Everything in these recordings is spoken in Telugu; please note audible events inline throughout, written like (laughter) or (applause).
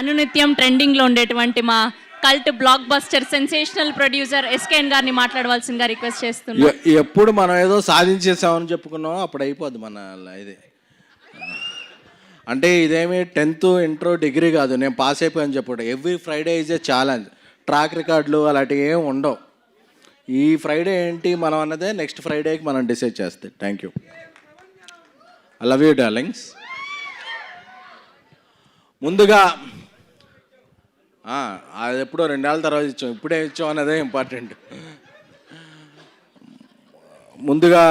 అనునిత్యం ట్రెండింగ్లో ఉండేటువంటి మా cult blockbuster sensational producer SKN గారిని మాట్లాడవలసిందిగా రిక్వెస్ట్ చేస్తున్నాం. ఎప్పుడు మనం ఏదో సాధించేసామని చెప్పుకున్నాం అప్పుడు అయిపోద్ది మన ఇది. అంటే ఇదేమి టెన్త్ ఇంటర్ డిగ్రీ కాదు నేను పాస్ అయిపోయాను చెప్పుడు every Friday is a challenge. Track రికార్డులు అలాంటివి ఏమి ఉండవు. ఈ ఫ్రైడే ఏంటి మనం అన్నదే నెక్స్ట్ ఫ్రైడేకి మనం డిసైడ్ చేస్తాం thank you. I love you darlings ముందుగా అది ఎప్పుడో రెండేళ్ళ తర్వాత ఇచ్చాం. ఇప్పుడే ఇచ్చాం అనేదే ఇంపార్టెంట్ ముందుగా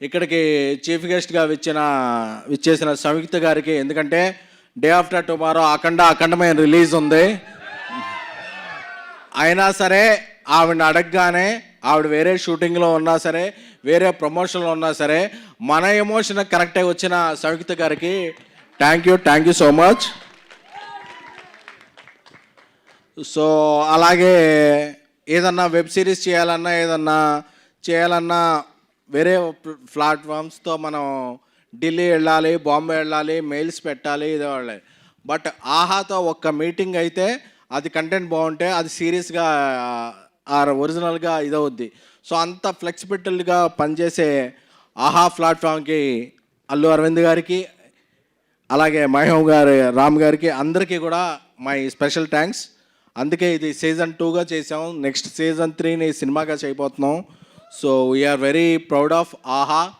ఇక్కడికి చీఫ్ గెస్ట్గా విచ్చిన విచ్చేసిన సంయుక్త గారికి ఎందుకంటే డే ఆఫ్టర్ టుమారో అఖండ అఖండమైన రిలీజ్ ఉంది. అయినా సరే ఆవిడని అడగగానే ఆవిడ వేరే షూటింగ్లో ఉన్నా సరే వేరే ప్రమోషన్లో ఉన్నా సరే మన ఎమోషన్ కరెక్ట్గా వచ్చిన సంయుక్త గారికి thank you thank you so much so అలాగే ఏదన్నా వెబ్ సిరీస్ చేయాలన్నా ఏదన్నా చేయాలన్నా వేరే ప్లాట్ఫామ్స్తో మనం ఢిల్లీ వెళ్ళాలి బాంబే వెళ్ళాలి మెయిల్స్ పెట్టాలి ఇది వాళ్ళే. బట్ ఆహాతో ఒక్క మీటింగ్ అయితే అది కంటెంట్ బాగుంటే అది సీరియస్గా ఒరిజినల్గా ఇదవుద్ది. సో అంత ఫ్లెక్సిబిలిటీగా పనిచేసే ఆహా ప్లాట్ఫామ్కి అల్లు అరవింద్ గారికి అలాగే మహేమ్ గారి రామ్ గారికి అందరికీ కూడా మై స్పెషల్ థ్యాంక్స్ అందుకే ఇది సీజన్ టూగా చేసాం నెక్స్ట్ సీజన్ త్రీని సినిమాగా చేయబోతున్నాం. So we're very proud of Aha.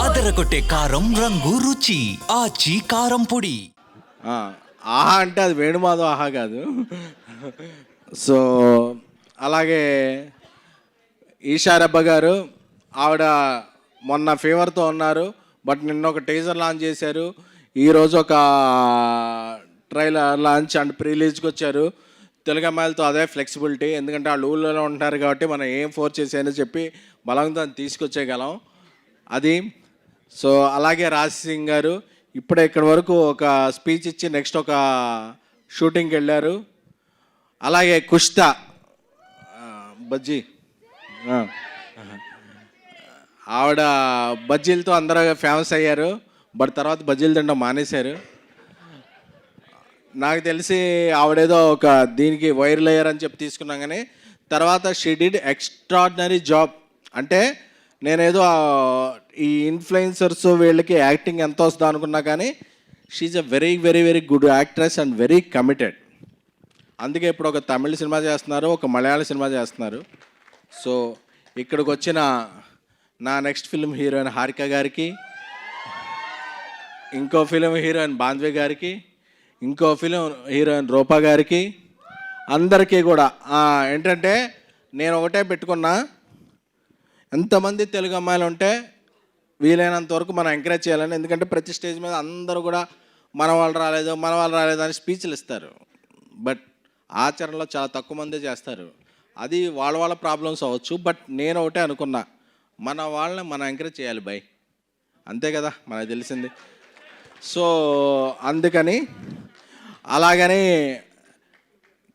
అదరగొట్టే కారం రంగు రుచి. ఆచి కారం పొడి. ఆ, ఆహా అంటే అది వేణుమాధవ్ ఆహా కాదు. సో అలాగే ఈషారబ్బ గారు ఆవిడ మొన్న ఫీవర్తో ఉన్నారు. బట్ నిన్న ఒక టీజర్ లాంచ్ చేశారు. ఈరోజు ఒక ట్రైలర్ లాంచ్ అండ్ ప్రీలీజ్కి వచ్చారు. తెలుగు అమ్మాయిలతో అదే ఫ్లెక్సిబిలిటీ. ఎందుకంటే వాళ్ళు ఊళ్ళో ఉంటున్నారు కాబట్టి మనం ఏం ఫోర్ చేసాయని చెప్పి బలంతో తీసుకొచ్చేయగలం. అది. సో అలాగే రాజ్ సింగ్ గారు ఇప్పుడే ఇక్కడి వరకు ఒక స్పీచ్ ఇచ్చి నెక్స్ట్ ఒక షూటింగ్కి వెళ్ళారు. అలాగే కుష్తా బజ్జీ. ఆవిడ బజ్జీలతో అందరూ ఫేమస్ అయ్యారు. బట్ తర్వాత బజ్జీలు తినడం మానేశారు. నాకు తెలిసి ఆవిడేదో ఒక దీనికి వైరల్ అయ్యారని చెప్పి తీసుకున్నాం కానీ తర్వాత షీ డిడ్ ఎక్స్ట్రాడినరీ జాబ్. అంటే నేనేదో ఈ ఇన్ఫ్లుయెన్సర్స్ వీళ్ళకి యాక్టింగ్ ఎంత వస్తుందో అనుకున్నా కానీ she's a very very very good actress and very committed అందుకే ఇప్పుడు ఒక తమిళ సినిమా చేస్తున్నారు ఒక మలయాళ సినిమా చేస్తున్నారు. సో ఇక్కడికి వచ్చిన నా నెక్స్ట్ ఫిల్మ్ హీరోయిన్ హారిక గారికి ఇంకో ఫిలిం హీరోయిన్ బాంధ్వే గారికి ఇంకో ఫిలిం హీరోయిన్ రూపా గారికి అందరికీ కూడా. ఏంటంటే నేను ఒకటే పెట్టుకున్నా. ఎంతమంది తెలుగు అమ్మాయిలు ఉంటే వీలైనంత వరకు మనం ఎంకరేజ్ చేయాలని ఎందుకంటే ప్రతి స్టేజ్ మీద అందరూ కూడా మన వాళ్ళు రాలేదు మన వాళ్ళు రాలేదు అని స్పీచ్లు ఇస్తారు. బట్ ఆచరణలో చాలా తక్కువ మందే చేస్తారు. అది వాళ్ళ వాళ్ళ ప్రాబ్లమ్స్ అవ్వచ్చు బట్ నేను ఒకటే అనుకున్నా. మన వాళ్ళని మనం ఎంకరేజ్ చేయాలి బై అంతే కదా మనకు తెలిసింది. సో అందుకని అలాగని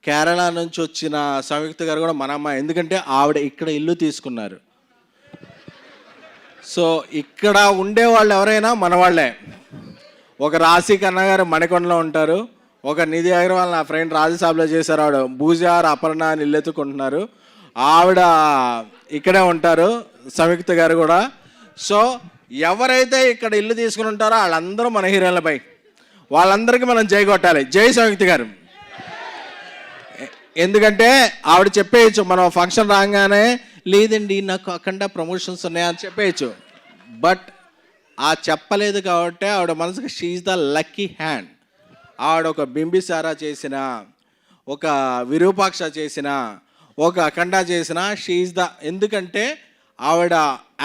కేరళ నుంచి వచ్చిన సంయుక్త గారు కూడా మన అమ్మాయి ఎందుకంటే ఆవిడ ఇక్కడ ఇల్లు తీసుకున్నారు. సో ఇక్కడ ఉండే వాళ్ళు ఎవరైనా మనవాళ్ళే ఒక రాశి కన్నగారు మణికొండలో ఉంటారు. ఒక నిధి అగర్వాల్ నా ఫ్రెండ్ రాజసాబ్లో చేశారు ఆవిడ. భూజార్ అపర్ణ అని ఇల్లెత్తుకుంటున్నారు ఆవిడ ఇక్కడే ఉంటారు సంయుక్త గారు కూడా. సో ఎవరైతే ఇక్కడ ఇల్లు తీసుకుని ఉంటారో వాళ్ళందరూ మన హీరోలపై. వాళ్ళందరికీ మనం జై కొట్టాలి. జై సంయుక్తి గారు. ఎందుకంటే ఆవిడ చెప్పేయచ్చు మనం ఫంక్షన్ రాగానే లేదండి నాకు అఖండ ప్రమోషన్స్ ఉన్నాయని చెప్పేయచ్చు. బట్ ఆ చెప్పలేదు కాబట్టి ఆవిడ మనసుకి షీఈ్ ద లక్కీ హ్యాండ్ ఆవిడ ఒక బింబిసారా చేసిన ఒక విరూపాక్ష చేసిన ఒక అఖండ చేసిన షీఈ్ ద ఎందుకంటే ఆవిడ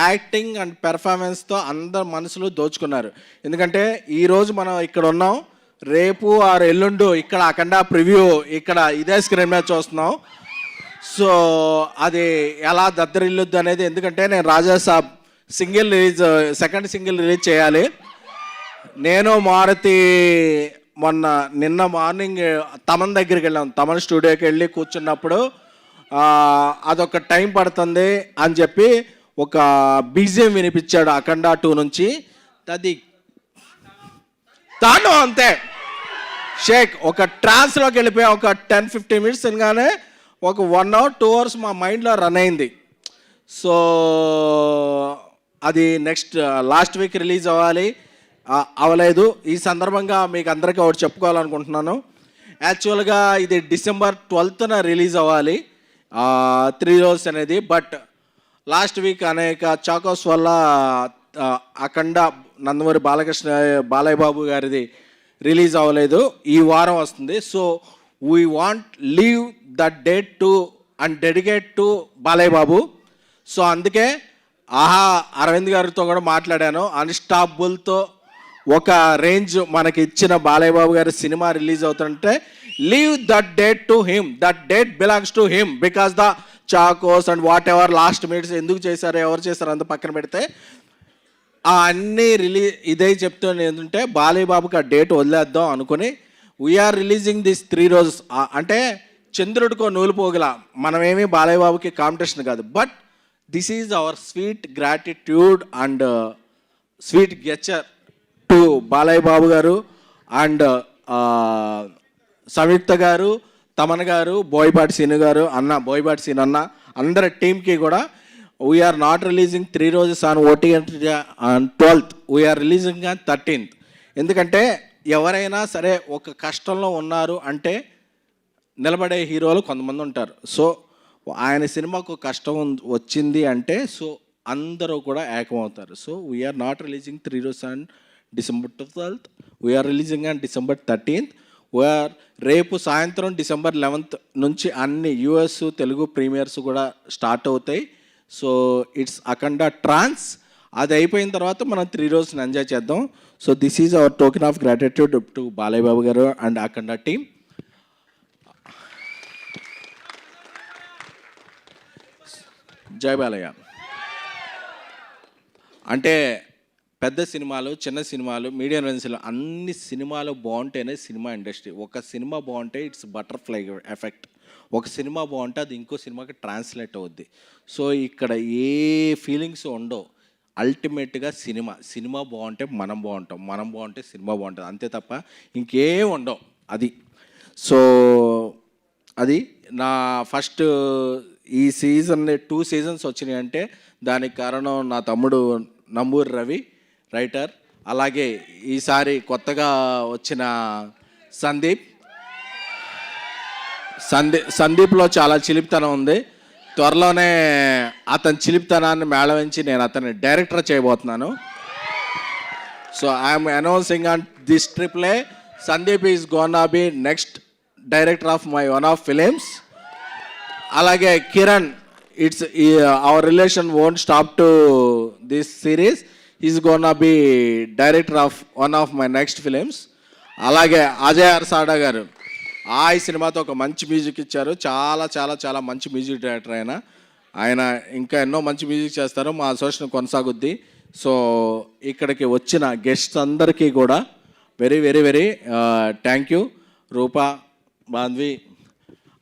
యాక్టింగ్ అండ్ పెర్ఫార్మెన్స్తో అందరు మనసులు దోచుకున్నారు. ఎందుకంటే ఈరోజు మనం ఇక్కడ ఉన్నాం. రేపు ఆరు ఎల్లుండు ఇక్కడ అఖండ ప్రివ్యూ ఇక్కడ ఇదే స్క్రీన్ మీద చూస్తున్నాం. సో అది ఎలా దద్దరిల్లుద్దు అనేది ఎందుకంటే నేను Raja Saab single release second single release చేయాలి. నేను మారుతి మొన్న నిన్న మార్నింగ్ తమన్ దగ్గరికి వెళ్ళాం. తమన్ స్టూడియోకి వెళ్ళి కూర్చున్నప్పుడు అదొక టైం పడుతుంది అని చెప్పి ఒక బీజియం వినిపించాడు అఖండ టూ నుంచి. అది తాను అంతే. షేక్ ఒక ట్రాన్స్లోకి వెళ్ళిపోయి ఒక టెన్ ఫిఫ్టీన్ మినిట్స్ తినగానే ఒక వన్ అవర్ టూ అవర్స్ మా మైండ్లో రన్ అయింది. సో అది నెక్స్ట్ లాస్ట్ వీక్ రిలీజ్ అవ్వాలి. అవలేదు అవ్వలేదు. ఈ సందర్భంగా మీకు అందరికీ ఒకటి చెప్పుకోవాలనుకుంటున్నాను. యాక్చువల్గా ఇది డిసెంబర్ ట్వెల్త్న రిలీజ్ అవ్వాలి. త్రీ రోజు అనేది బట్ లాస్ట్ వీక్ అనేక చాకోస్ వల్ల అఖండ నందమూరి బాలకృష్ణ బాలయ్య బాబు గారిది రిలీజ్ అవ్వలేదు. ఈ వారం వస్తుంది. So we want leave the date to and dedicate to Balayya Babu so అందుకే ఆహా అరవింద్ గారితో కూడా మాట్లాడాను. అన్స్టాపుల్తో ఒక రేంజ్ మనకి ఇచ్చిన బాలయ్య బాబు గారి సినిమా రిలీజ్ అవుతుంటే leave that date to him that date belongs to him because the Chocos and whatever last minutes ఎందుకు చేశారు ఎవరు చేశారు అంత పక్కన పెడితే ఆ అన్ని రిలీజ్ ఇదే చెప్తాను ఏంటంటే బాలయ్య బాబుకి ఆ డేట్ వదిలేద్దాం అనుకుని we're releasing this three roses అంటే చంద్రుడికో నూలు పోగల మనమేమి బాలయ్యబాబుకి కాంపిటీషన్ కాదు. But this is our sweet gratitude and sweet gesture to Balayya Babu garu and Samyuktha గారు తమన్ గారు బోయపాటి సీను గారు అన్న బోయపాటి సీన్ అన్న అందరి టీంకి కూడా we're not releasing three roses on OTT on twelfth we're releasing on thirteenth ఎందుకంటే ఎవరైనా సరే ఒక కష్టంలో ఉన్నారు అంటే నిలబడే హీరోలు కొంతమంది ఉంటారు. సో ఆయన సినిమాకు కష్టం వచ్చింది అంటే సో అందరూ కూడా ఏకమవుతారు. So we're not releasing three roses on December twelfth we're releasing on December thirteenth we're రేపు సాయంత్రం డిసెంబర్ లెవెన్త్ నుంచి అన్ని యుఎస్ తెలుగు ప్రీమియర్స్ కూడా స్టార్ట్ అవుతాయి. సో ఇట్స్ అఖండ ట్రాన్స్ అది అయిపోయిన తర్వాత మనం త్రీ రోజుని ఎంజాయ్ చేద్దాం. So this is our token of gratitude to Balayya Babu garu and Akhanda team జై బాలయ్య అంటే పెద్ద సినిమాలు చిన్న సినిమాలు మీడియం రేంజ్ సినిమాలు అన్ని సినిమాలు బాగుంటేనే సినిమా ఇండస్ట్రీ. ఒక సినిమా బాగుంటే ఇట్స్ బటర్ఫ్లై ఎఫెక్ట్. ఒక సినిమా బాగుంటే అది ఇంకో సినిమాకి ట్రాన్స్లేట్ అవుద్ది. సో ఇక్కడ ఏ ఫీలింగ్స్ ఉండవు. అల్టిమేట్గా సినిమా. సినిమా బాగుంటే మనం బాగుంటాం. మనం బాగుంటే సినిమా బాగుంటుంది. అంతే తప్ప ఇంకేం ఉండవు. అది. సో అది నా ఫస్ట్ ఈ సీజన్ టూ సీజన్స్ వచ్చినాయి అంటే దానికి కారణం నా తమ్ముడు నంబూరి రవి. రైటర్. అలాగే ఈసారి కొత్తగా వచ్చిన సందీప్. సందీప్ సందీప్లో చాలా చిలిపితనం ఉంది. త్వరలోనే అతని చిలిపితనాన్ని మేళవించి నేను అతన్ని డైరెక్టర్ చేయబోతున్నాను. So I'm announcing on this triple Sandeep is gonna be next director of my one of films. అలాగే Kiran it's our relation own stop to this series. Is gonna be director of one of my next films అలాగే అజయ్ అర్సాడా గారు. ఆ ఈ సినిమాతో ఒక మంచి మ్యూజిక్ ఇచ్చారు. చాలా చాలా చాలా మంచి మ్యూజిక్ డైరెక్టర్ ఆయన. ఆయన ఇంకా ఎన్నో మంచి మ్యూజిక్ చేస్తారు. మా అసోసియేషన్ కొనసాగుద్ది. సో ఇక్కడికి వచ్చిన గెస్ట్స్ అందరికీ కూడా very very very thank you Roopa Bandhavi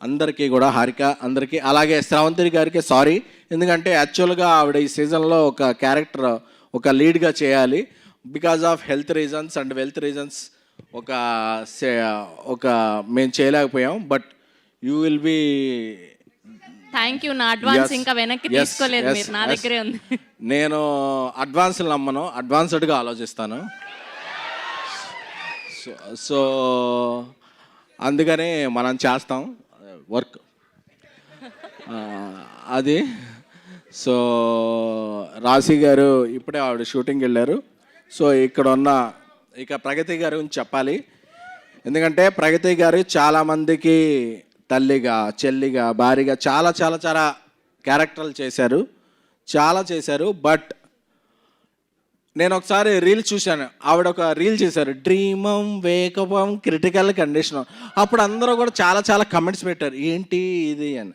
అందరికీ కూడా హారిక అందరికీ. అలాగే శ్రావంతి గారికి సారీ ఎందుకంటే యాక్చువల్గా ఆవిడ ఈ సీజన్లో ఒక క్యారెక్టర్ ఒక లీడ్గా చేయాలి. Because of health reasons and wealth reasons ఒక ఒక మేము చేయలేకపోయాం. But you will be thank you నా అడ్వాన్స్. ఇంకా వెనక్కి తీసుకోలేదు మీరు. నా. దగ్గరే ఉంది. నేను అడ్వాన్స్ నమ్మను. అడ్వాన్స్డ్గా ఆలోచిస్తాను. సో సో అందుకని మనం చేస్తాం. వర్క్ (laughs) అది. సో రాశి గారు ఇప్పుడే ఆవిడ షూటింగ్ వెళ్ళారు. సో ఇక్కడ ఉన్న ఇక ప్రగతి గారి గురించి చెప్పాలి. ఎందుకంటే ప్రగతి గారు చాలామందికి తల్లిగా చెల్లిగా భారీగా చాలా చాలా చాలా క్యారెక్టర్లు చేశారు. చాలా చేశారు. బట్ నేను ఒకసారి రీల్ చూశాను. ఆవిడ ఒక రీల్ చేశారు. డ్రీమం వేకపం క్రిటికల్ కండిషన్ అప్పుడు అందరూ కూడా చాలా చాలా కమెంట్స్ పెట్టారు. ఏంటి ఇది? అని.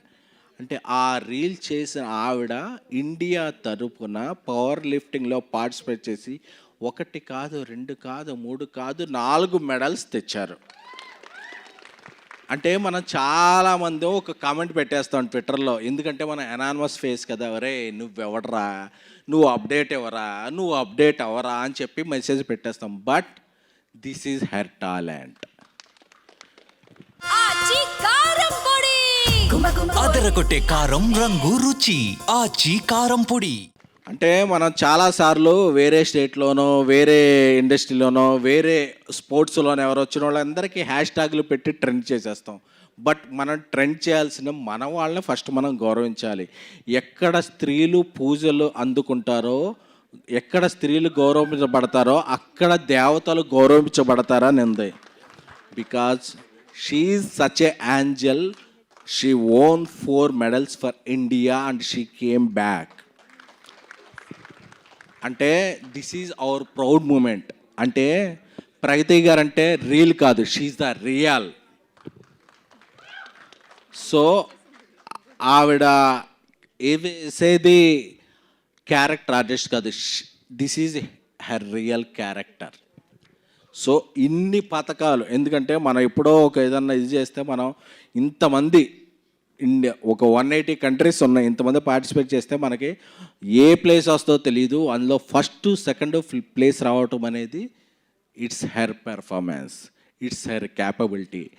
అంటే ఆ రీల్ చేసిన ఆవిడ ఇండియా తరపున పవర్ లిఫ్టింగ్లో పార్టిసిపేట్ చేసి ఒకటి కాదు రెండు కాదు మూడు కాదు నాలుగు మెడల్స్ తెచ్చారు. అంటే మనం చాలామంది ఒక కామెంట్ పెట్టేస్తాం ట్విట్టర్లో. ఎందుకంటే మన ఎనానమస్ ఫేస్ కదా ఒరే నువ్వెవడరా? నువ్వు అప్డేట్ ఎవరా? నువ్వు అప్డేట్ అవరా అని చెప్పి మెసేజ్ పెట్టేస్తాం. But this is her talent. అదరగొట్టే కారం రంగు రుచి ఆచి కారం పొడి. అంటే మనం చాలాసార్లు వేరే స్టేట్లోనో వేరే ఇండస్ట్రీలోనో వేరే స్పోర్ట్స్లోనో ఎవరు వచ్చిన వాళ్ళందరికీ హ్యాష్ ట్యాగ్లు పెట్టి ట్రెండ్ చేసేస్తాం. బట్ మనం ట్రెండ్ చేయాల్సిన మన వాళ్ళని ఫస్ట్ మనం గౌరవించాలి. ఎక్కడ స్త్రీలు పూజలు అందుకుంటారో ఎక్కడ స్త్రీలు గౌరవించబడతారో అక్కడ దేవతలు గౌరవించబడతారని ఉంది. Because she's such a angel she won four medals for India and she came back అంటే this is our proud moment అంటే ప్రగతి గారు అంటే రీల్ కాదు షీఈ్ ద రియల్ సో ఆవిడ వేసేది క్యారెక్టర్ ఆర్టిస్ట్ కాదు this is her real character so ఇన్ని పథకాలు ఎందుకంటే మనం ఎప్పుడో ఒక ఏదన్నా ఇది చేస్తే మనం ఇంతమంది ఇండియా ఒక వన్ ఎయిటీ కంట్రీస్ ఉన్నాయి. ఇంతమంది పార్టిసిపేట్ చేస్తే మనకి ఏ ప్లేస్ వస్తుందో తెలియదు అందులో ఫస్ట్ సెకండ్ ప్లేస్ రావటం అనేది it's her performance it's her capability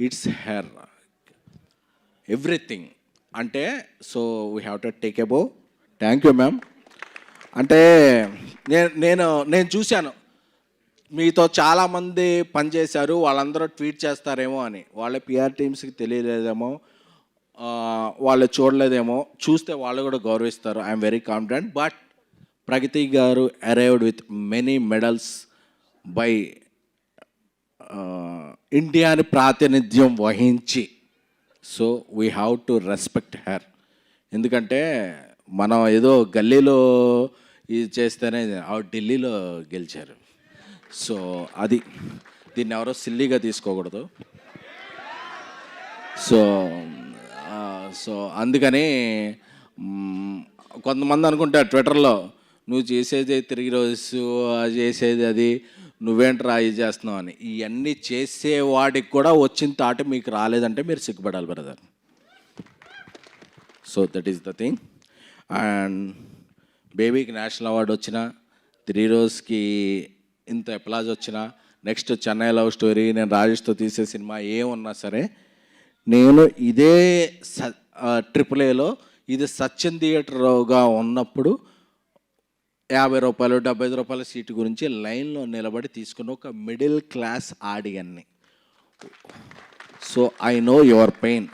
it's her everything. అంటే so we have to take a bow thank you ma'am. అంటే నేను నేను నేను చూశాను. మీతో చాలామంది పనిచేశారు. వాళ్ళందరూ ట్వీట్ చేస్తారేమో అని. వాళ్ళ పిఆర్ టీమ్స్కి తెలియలేదేమో. వాళ్ళు చూడలేదేమో. చూస్తే వాళ్ళు కూడా గౌరవిస్తారు. I'm very confident but Pragathi garu arrived with many medals by ఇండియాని ప్రాతినిధ్యం వహించి. So we have to respect her ఎందుకంటే మనం ఏదో గల్లీలో ఇది చేస్తేనే ఆవిడ ఢిల్లీలో గెలిచారు. సో అది దీన్ని ఎవరో సిల్లీగా తీసుకోకూడదు. సో సో అందుకని కొంతమంది అనుకుంటారు ట్విట్టర్లో నువ్వు చేసేది తిరిగి రోజు అది చేసేది అది నువ్వేంట్రా ఇది చేస్తున్నావు అని. ఇవన్నీ చేసేవాడికి కూడా వచ్చిన తాట మీకు రాలేదంటే మీరు సిగ్గుపడాలి brother. So that is the thing and బేబీకి నేషనల్ అవార్డు వచ్చిన త్రీ రోజుకి ఇంత ఎప్లాజ్ వచ్చిన నెక్స్ట్ చెన్నై లవ్ స్టోరీ నేను రాజేష్తో తీసే సినిమా ఏమున్నా సరే నేను ఇదే స ట్రిపుల్ ఏలో ఇది సత్యం థియేటర్గా ఉన్నప్పుడు యాభై రూపాయలు డెబ్బై ఐదు రూపాయల సీటు గురించి లైన్లో నిలబడి తీసుకున్న ఒక middle class ఆడియన్ని. So I know your pain.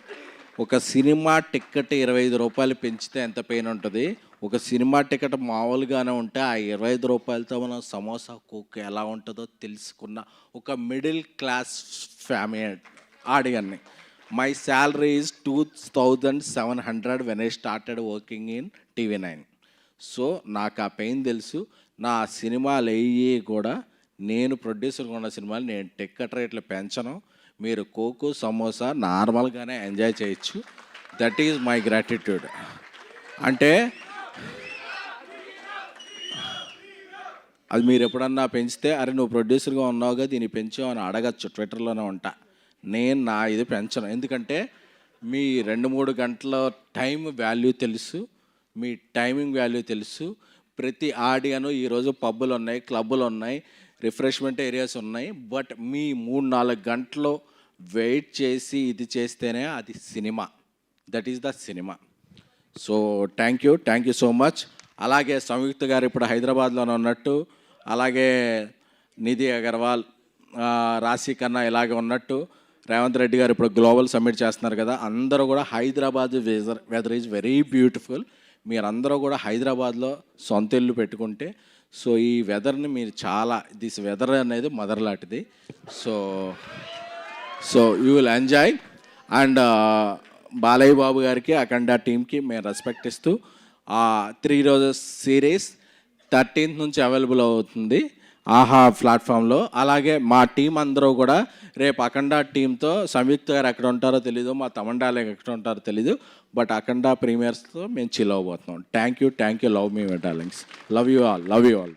ఒక సినిమా టికెట్ ఇరవై ఐదు రూపాయలు పెంచితే ఎంత పెయిన్ ఉంటుంది? ఒక సినిమా టికెట్ మామూలుగానే ఉంటే ఆ ఇరవై ఐదు రూపాయలతో మనం సమోసా కుక్ ఎలా ఉంటుందో తెలుసుకున్న ఒక middle class family ఆడియన్ని. My salary is two thousand seven hundred when I started working in TV nine so నాకు ఆ పెయిన్ తెలుసు. నా సినిమాలు అయ్యి కూడా నేను ప్రొడ్యూసర్గా ఉన్న సినిమాలు నేను టిక్కెట్ రేట్లు పెంచను. మీరు కోకు సమోసా నార్మల్గానే ఎంజాయ్ చేయొచ్చు. దట్ ఈజ్ మై గ్రాటిట్యూడ్ అంటే అది మీరు ఎప్పుడన్నా పెంచితే అరే నువ్వు ప్రొడ్యూసర్గా ఉన్నావుగా దీన్ని పెంచావు అని అడగచ్చు ట్విట్టర్లోనే ఉంటా. నేను నా ఇది పెంచను. ఎందుకంటే మీ రెండు మూడు గంటల టైం వాల్యూ తెలుసు మీ టైమింగ్ వాల్యూ తెలుసు. ప్రతి ఆడియను ఈరోజు పబ్బులు ఉన్నాయి క్లబ్బులు ఉన్నాయి రిఫ్రెష్మెంట్ ఏరియాస్ ఉన్నాయి. బట్ మీ మూడు నాలుగు గంటలు వెయిట్ చేసి ఇది చేస్తేనే అది cinema. That is the cinema. So thank you thank you so much. అలాగే సంయుక్త గారు ఇప్పుడు హైదరాబాద్లోనే ఉన్నట్టు అలాగే నిధి అగర్వాల్ రాశి కన్నా ఇలాగే ఉన్నట్టు. రేవంత్ రెడ్డి గారు ఇప్పుడు గ్లోబల్ సమ్మిట్ చేస్తున్నారు కదా అందరూ కూడా Hyderabad weather weather is very beautiful మీరందరూ కూడా హైదరాబాద్లో సొంత ఇల్లు పెట్టుకుంటే సో ఈ వెదర్ని మీరు చాలా దిస్ వెదర్ అనేది మదర్ లాంటిది. So so you will enjoy and Balayya Babu గారికి అఖండ టీంకి మేము రెస్పెక్ట్ ఇస్తూ ఆ త్రీ రోజెస్ సిరీస్ థర్టీన్త్ నుంచి అవైలబుల్ అవుతుంది. ఆహా ప్లాట్ఫామ్లో. అలాగే మా టీం అందరూ కూడా రేపు అఖండ టీంతో సంయుక్త గారు ఎక్కడ ఉంటారో తెలీదు మా తమండాలు ఎక్కడ ఉంటారో తెలీదు బట్ అఖండ ప్రీమియర్స్తో మేము chill అవ్వబోతున్నాం. Thank you thank you love me darlings love you all love you all